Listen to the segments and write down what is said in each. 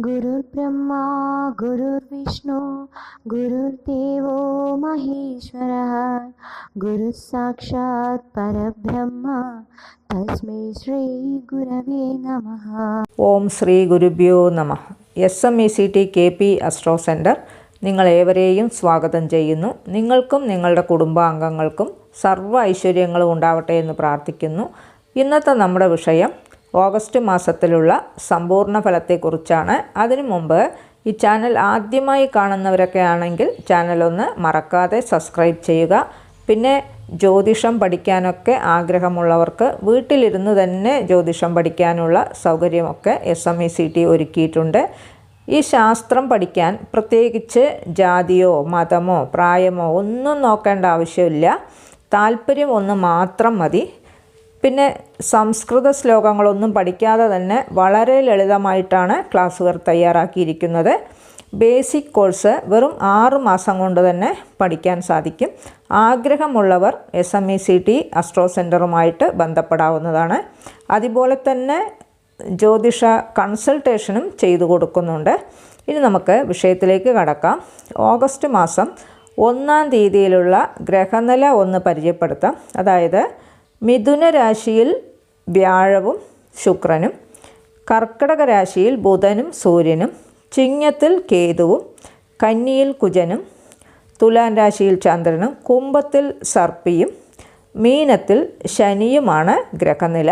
गुरुर्ब्रह्मा गुरुर्विष्णु गुरुर्देवो महेश्वरः गुरुः साक्षात् परब्रह्म तस्मै श्रीगुरवे नमः ഓം ശ്രീ ഗുരുഭ്യോ നമ S M E C T K P astro centre നിങ്ങളേവരെയും സ്വാഗതം ചെയ്യുന്നു നിങ്ങൾക്കും നിങ്ങളുടെ കുടുംബാംഗങ്ങൾക്കും സർവ്വ ഐശ്വര്യങ്ങളും ഉണ്ടാവട്ടെ എന്ന് പ്രാർത്ഥിക്കുന്നു ഇന്നത്തെ നമ്മുടെ വിഷയം ഓഗസ്റ്റ് മാസത്തിലുള്ള സമ്പൂർണ ഫലത്തെക്കുറിച്ചാണ്. അതിനു മുമ്പ് ഈ ചാനൽ ആദ്യമായി കാണുന്നവരൊക്കെ ആണെങ്കിൽ ചാനൽ ഒന്ന് മറക്കാതെ സബ്സ്ക്രൈബ് ചെയ്യുക. പിന്നെ ജ്യോതിഷം പഠിക്കാനൊക്കെ ആഗ്രഹമുള്ളവർക്ക് വീട്ടിലിരുന്ന് തന്നെ ജ്യോതിഷം പഠിക്കാനുള്ള സൗകര്യമൊക്കെ S M E C T ഒരുക്കിയിട്ടുണ്ട്. ഈ ശാസ്ത്രം പഠിക്കാൻ പ്രത്യേകിച്ച് ജാതിയോ മതമോ പ്രായമോ ഒന്നും നോക്കേണ്ട ആവശ്യമില്ല. താല്പര്യം ഒന്ന് മാത്രം മതി. പിന്നെ സംസ്കൃത ശ്ലോകങ്ങളൊന്നും പഠിക്കാതെ തന്നെ വളരെ ലളിതമായിട്ടാണ് ക്ലാസ്സുകൾ തയ്യാറാക്കിയിരിക്കുന്നത്. ബേസിക് കോഴ്സ് വെറും ആറ് മാസം കൊണ്ട് തന്നെ പഠിക്കാൻ സാധിക്കും. ആഗ്രഹമുള്ളവർ S M E C T astro സെന്ററുമായിട്ട് ബന്ധപ്പെടാവുന്നതാണ്. അതുപോലെ തന്നെ ജ്യോതിഷ കൺസൾട്ടേഷനും ചെയ്തു കൊടുക്കുന്നുണ്ട്. ഇനി നമുക്ക് വിഷയത്തിലേക്ക് കടക്കാം. ഓഗസ്റ്റ് മാസം ഒന്നാം തീയതിയിലുള്ള ഗ്രഹനില ഒന്ന് പരിചയപ്പെടുത്താം. അതായത് മിഥുന രാശിയിൽ വ്യാഴവും ശുക്രനും കർക്കിടക രാശിയിൽ ബുധനും സൂര്യനും ചിങ്ങത്തിൽ കേതുവും കന്നിയിൽ കുജനും തുലാൻ രാശിയിൽ ചന്ദ്രനും കുംഭത്തിൽ സർപ്പിയും മീനത്തിൽ ശനിയുമാണ് ഗ്രഹനില.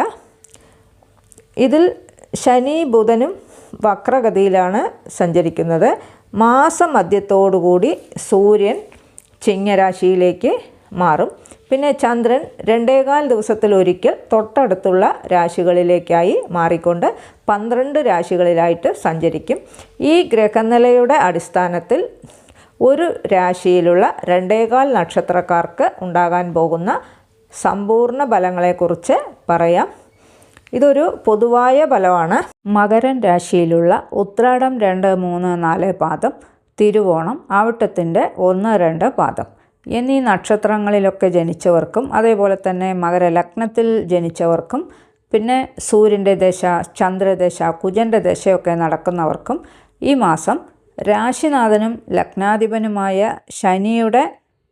ഇതിൽ ശനി ബുധനും വക്രഗതിയിലാണ് സഞ്ചരിക്കുന്നത്. മാസമധ്യത്തോടുകൂടി സൂര്യൻ ചിങ്ങരാശിയിലേക്ക് മാറും. പിന്നെ ചന്ദ്രൻ രണ്ടേകാൽ ദിവസത്തിലൊരിക്കൽ തൊട്ടടുത്തുള്ള രാശികളിലേക്കായി മാറിക്കൊണ്ട് പന്ത്രണ്ട് രാശികളിലായിട്ട് സഞ്ചരിക്കും. ഈ ഗ്രഹനിലയുടെ അടിസ്ഥാനത്തിൽ ഒരു രാശിയിലുള്ള രണ്ടേകാൽ നക്ഷത്രക്കാർക്ക് ഉണ്ടാകാൻ പോകുന്ന സമ്പൂർണ ഫലങ്ങളെക്കുറിച്ച് പറയാം. ഇതൊരു പൊതുവായ ഫലമാണ്. മകരൻ രാശിയിലുള്ള ഉത്രാടം രണ്ട് മൂന്ന് നാല് പാദം തിരുവോണം ആവട്ടത്തിന്റെ ഒന്ന് രണ്ട് പാദം. എന്നീ നക്ഷത്രങ്ങളിലൊക്കെ ജനിച്ചവർക്കും അതേപോലെ തന്നെ മകരലഗ്നത്തിൽ ജനിച്ചവർക്കും പിന്നെ സൂര്യന്റെ ദശ ചന്ദ്രദശ കുജന്റെ ദശയൊക്കെ നടക്കുന്നവർക്കും ഈ മാസം രാശിനാഥനും ലഗ്നാധിപനുമായ ശനിയുടെ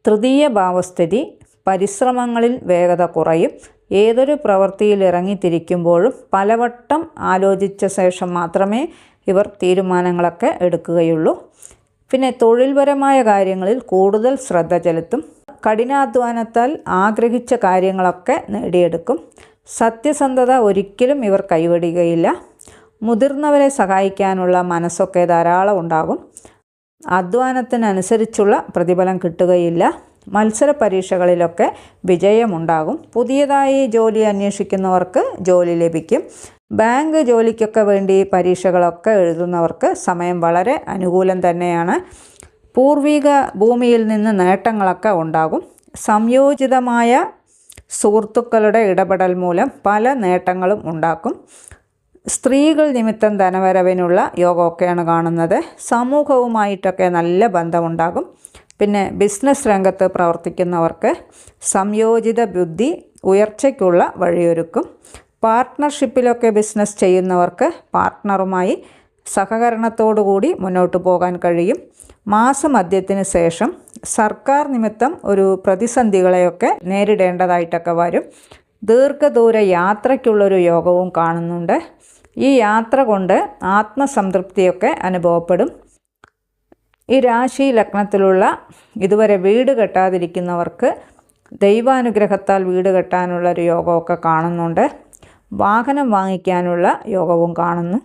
തൃതീയ ഭാവസ്ഥിതി പരിശ്രമങ്ങളിൽ വേഗത കുറയും. ഏതൊരു പ്രവൃത്തിയിൽ ഇറങ്ങിത്തിരിക്കുമ്പോഴും പലവട്ടം ആലോചിച്ച ശേഷം മാത്രമേ ഇവർ തീരുമാനങ്ങളൊക്കെ എടുക്കുകയുള്ളൂ. പിന്നെ തൊഴിൽപരമായ കാര്യങ്ങളിൽ കൂടുതൽ ശ്രദ്ധ ചെലുത്തും. കഠിനാധ്വാനത്താൽ ആഗ്രഹിച്ച കാര്യങ്ങളൊക്കെ നേടിയെടുക്കും. സത്യസന്ധത ഒരിക്കലും ഇവർ കൈവടികയില്ല. മുതിർന്നവരെ സഹായിക്കാനുള്ള മനസ്സൊക്കെ ധാരാളം ഉണ്ടാകും. അധ്വാനത്തിനനുസരിച്ചുള്ള പ്രതിഫലം കിട്ടുകയില്ല. മത്സര പരീക്ഷകളിലൊക്കെ വിജയമുണ്ടാകും. പുതിയതായി ജോലി അന്വേഷിക്കുന്നവർക്ക് ജോലി ലഭിക്കും. ബാങ്ക് ജോലിക്കൊക്കെ വേണ്ടി പരീക്ഷകളൊക്കെ എഴുതുന്നവർക്ക് സമയം വളരെ അനുകൂലം തന്നെയാണ്. പൂർവിക ഭൂമിയിൽ നിന്ന് നേട്ടങ്ങളൊക്കെ ഉണ്ടാകും. സംയോജിതമായ സുഹൃത്തുക്കളുടെ ഇടപെടൽ മൂലം പല നേട്ടങ്ങളും ഉണ്ടാക്കും. സ്ത്രീകൾ നിമിത്തം ധനവരവിനുള്ള യോഗമൊക്കെയാണ് കാണുന്നത്. സമൂഹവുമായിട്ടൊക്കെ നല്ല ബന്ധമുണ്ടാകും. പിന്നെ ബിസിനസ് രംഗത്ത് പ്രവർത്തിക്കുന്നവർക്ക് സംയോജിത ബുദ്ധി ഉയർച്ചയ്ക്കുള്ള വഴിയൊരുക്കും. പാർട്ട്ണർഷിപ്പിലൊക്കെ ബിസിനസ് ചെയ്യുന്നവർക്ക് പാർട്ട്ണറുമായി സഹകരണത്തോടുകൂടി മുന്നോട്ട് പോകാൻ കഴിയും. മാസമധ്യത്തിന് ശേഷം സർക്കാർ നിമിത്തം ഒരു പ്രതിസന്ധികളെയൊക്കെ നേരിടേണ്ടതായിട്ടൊക്കെ വരും. ദീർഘദൂര യാത്രയ്ക്കുള്ളൊരു യോഗവും കാണുന്നുണ്ട്. ഈ യാത്ര കൊണ്ട് ആത്മസംതൃപ്തിയൊക്കെ അനുഭവപ്പെടും. ഈ രാശി ലഗ്നത്തിലുള്ള ഇതുവരെ വീട് കെട്ടാതിരിക്കുന്നവർക്ക് ദൈവാനുഗ്രഹത്താൽ വീട് കെട്ടാനുള്ളൊരു യോഗമൊക്കെ കാണുന്നുണ്ട്. വാഹനം വാങ്ങിക്കാനുള്ള യോഗവും കാണുന്നു.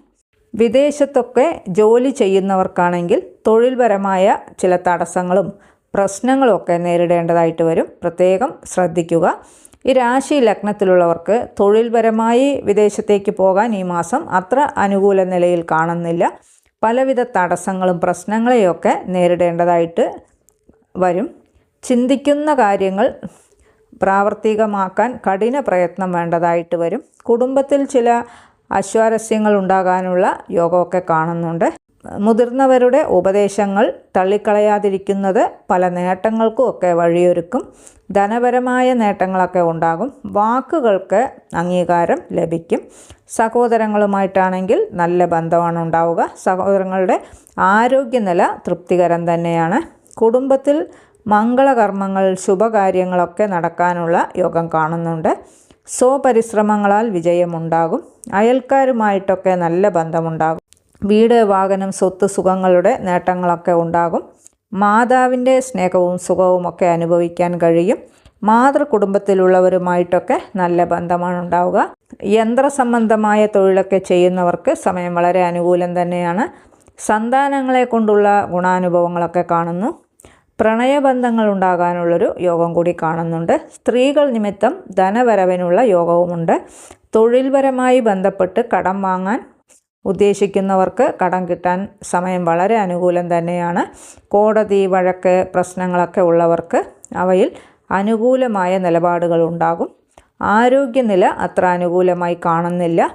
വിദേശത്തൊക്കെ ജോലി ചെയ്യുന്നവർക്കാണെങ്കിൽ തൊഴിൽപരമായ ചില തടസ്സങ്ങളും പ്രശ്നങ്ങളൊക്കെ നേരിടേണ്ടതായിട്ട് വരും. പ്രത്യേകം ശ്രദ്ധിക്കുക. ഈ രാശി ലഗ്നത്തിലുള്ളവർക്ക് തൊഴിൽപരമായി വിദേശത്തേക്ക് പോകാൻ ഈ മാസം അത്ര അനുകൂല നിലയിൽ കാണുന്നില്ല. പലവിധ തടസ്സങ്ങളും പ്രശ്നങ്ങളെയൊക്കെ നേരിടേണ്ടതായിട്ട് വരും. ചിന്തിക്കുന്ന കാര്യങ്ങൾ പ്രാവർത്തികമാക്കാൻ കഠിന പ്രയത്നം വേണ്ടതായിട്ട് വരും. കുടുംബത്തിൽ ചില അശ്വാരസ്യങ്ങൾ ഉണ്ടാകാനുള്ള യോഗമൊക്കെ കാണുന്നുണ്ട്. മുതിർന്നവരുടെ ഉപദേശങ്ങൾ തള്ളിക്കളയാതിരിക്കുന്നത് പല നേട്ടങ്ങൾക്കും ഒക്കെ വഴിയൊരുക്കും. ധനപരമായ നേട്ടങ്ങളൊക്കെ ഉണ്ടാകും. വാക്കുകൾക്ക് അംഗീകാരം ലഭിക്കും. സഹോദരങ്ങളുമായിട്ടാണെങ്കിൽ നല്ല ബന്ധമാണ് ഉണ്ടാവുക. സഹോദരങ്ങളുടെ ആരോഗ്യനില തൃപ്തികരം തന്നെയാണ്. കുടുംബത്തിൽ മംഗളകർമ്മങ്ങൾ ശുഭകാര്യങ്ങളൊക്കെ നടക്കാനുള്ള യോഗം കാണുന്നുണ്ട്. സ്വപരിശ്രമങ്ങളാൽ വിജയമുണ്ടാകും. അയൽക്കാരുമായിട്ടൊക്കെ നല്ല ബന്ധമുണ്ടാകും. വീട് വാഹനം സ്വത്ത് സുഖങ്ങളുടെ നേട്ടങ്ങളൊക്കെ ഉണ്ടാകും. മാതാവിന്റെ സ്നേഹവും സുഖവും ഒക്കെ അനുഭവിക്കാൻ കഴിയും. മാതൃകുടുംബത്തിലുള്ളവരുമായിട്ടൊക്കെ നല്ല ബന്ധമാണ് ഉണ്ടാവുക. യന്ത്രസംബന്ധമായ തൊഴിലൊക്കെ ചെയ്യുന്നവർക്ക് സമയം വളരെ അനുകൂലം തന്നെയാണ്. സന്താനങ്ങളെ കൊണ്ടുള്ള ഗുണാനുഭവങ്ങളൊക്കെ കാണുന്നു. പ്രണയബന്ധങ്ങൾ ഉണ്ടാകാനുള്ളൊരു യോഗം കൂടി കാണുന്നുണ്ട്. സ്ത്രീകൾ നിമിത്തം ധനവരവിനുള്ള യോഗവുമുണ്ട്. തൊഴിൽപരമായി ബന്ധപ്പെട്ട് കടം വാങ്ങാൻ ഉദ്ദേശിക്കുന്നവർക്ക് കടം കിട്ടാൻ സമയം വളരെ അനുകൂലം തന്നെയാണ്. കോടതി വഴക്ക് പ്രശ്നങ്ങളൊക്കെ ഉള്ളവർക്ക് അവയിൽ അനുകൂലമായ നിലപാടുകൾ ഉണ്ടാകും. ആരോഗ്യനില അത്ര അനുകൂലമായി കാണുന്നില്ല.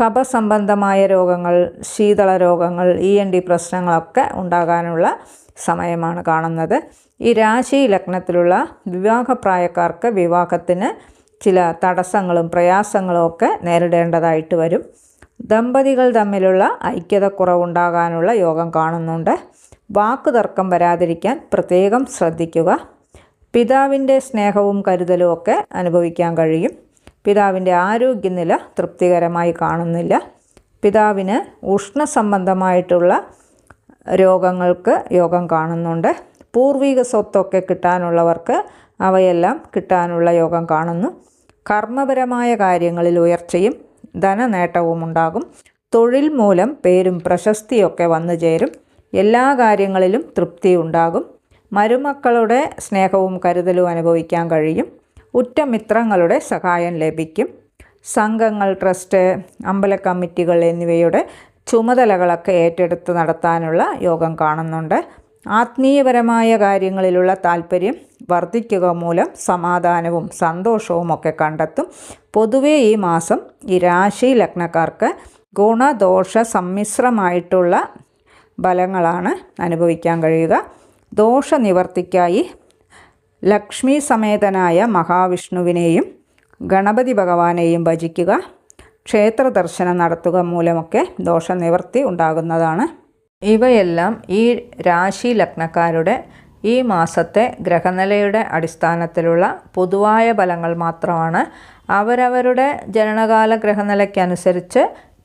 കഫസംബന്ധമായ രോഗങ്ങൾ ശീതള രോഗങ്ങൾ ഇ എൻ ഡി പ്രശ്നങ്ങളൊക്കെ ഉണ്ടാകാനുള്ള സമയമാണ് കാണുന്നത്. ഈ രാശി ലഗ്നത്തിലുള്ള വിവാഹപ്രായക്കാർക്ക് വിവാഹത്തിന് ചില തടസ്സങ്ങളും പ്രയാസങ്ങളും ഒക്കെ നേരിടേണ്ടതായിട്ട് വരും. ദമ്പതികൾ തമ്മിലുള്ള ഐക്യതക്കുറവുണ്ടാകാനുള്ള യോഗം കാണുന്നുണ്ട്. വാക്കുതർക്കം വരാതിരിക്കാൻ പ്രത്യേകം ശ്രദ്ധിക്കുക. പിതാവിന്റെ സ്നേഹവും കരുതലും ഒക്കെ അനുഭവിക്കാൻ കഴിയും. പിതാവിന്റെ ആരോഗ്യനില തൃപ്തികരമായി കാണുന്നില്ല. പിതാവിന് ഉഷ്ണസംബന്ധമായിട്ടുള്ള രോഗങ്ങൾക്ക് യോഗം കാണുന്നുണ്ട്. പൂർവിക സ്വത്തൊക്കെ കിട്ടാനുള്ളവർക്ക് അവയെല്ലാം കിട്ടാനുള്ള യോഗം കാണുന്നു. കർമ്മപരമായ കാര്യങ്ങളിൽ ഉയർച്ചയും ധനനേട്ടവും ഉണ്ടാകും. തൊഴിൽ മൂലം പേരും പ്രശസ്തിയൊക്കെ വന്നു ചേരും. എല്ലാ കാര്യങ്ങളിലും തൃപ്തി ഉണ്ടാകും. മരുമക്കളുടെ സ്നേഹവും കരുതലും അനുഭവിക്കാൻ കഴിയും. ഉറ്റമിത്രങ്ങളുടെ സഹായം ലഭിക്കും. സംഘങ്ങൾ ട്രസ്റ്റ് അമ്പല കമ്മിറ്റികൾ എന്നിവയുടെ ചുമതലകളൊക്കെ ഏറ്റെടുത്ത് നടത്താനുള്ള യോഗം കാണുന്നുണ്ട്. ആത്മീയപരമായ കാര്യങ്ങളിലുള്ള താല്പര്യം വർദ്ധിക്കുക മൂലം സമാധാനവും സന്തോഷവും ഒക്കെ കണ്ടെത്തും. പൊതുവേ ഈ മാസം ഈ രാശി ലഗ്നക്കാർക്ക് ഗുണദോഷ സമ്മിശ്രമായിട്ടുള്ള ഫലങ്ങളാണ് അനുഭവിക്കാൻ കഴിയുക. ദോഷനിവർത്തിക്കായി ലക്ഷ്മി സമേതനായ മഹാവിഷ്ണുവിനെയും ഗണപതി ഭഗവാനെയും ഭജിക്കുക ക്ഷേത്ര ദർശനം നടത്തുക മൂലമൊക്കെ ദോഷനിവർത്തി ഉണ്ടാകുന്നതാണ്. ഇവയെല്ലാം ഈ രാശി ലഗ്നക്കാരുടെ ഈ മാസത്തെ ഗ്രഹനിലയുടെ അടിസ്ഥാനത്തിലുള്ള പൊതുവായ ഫലങ്ങൾ മാത്രമാണ്. അവരവരുടെ ജനനകാല ഗ്രഹനിലയ്ക്കനുസരിച്ച്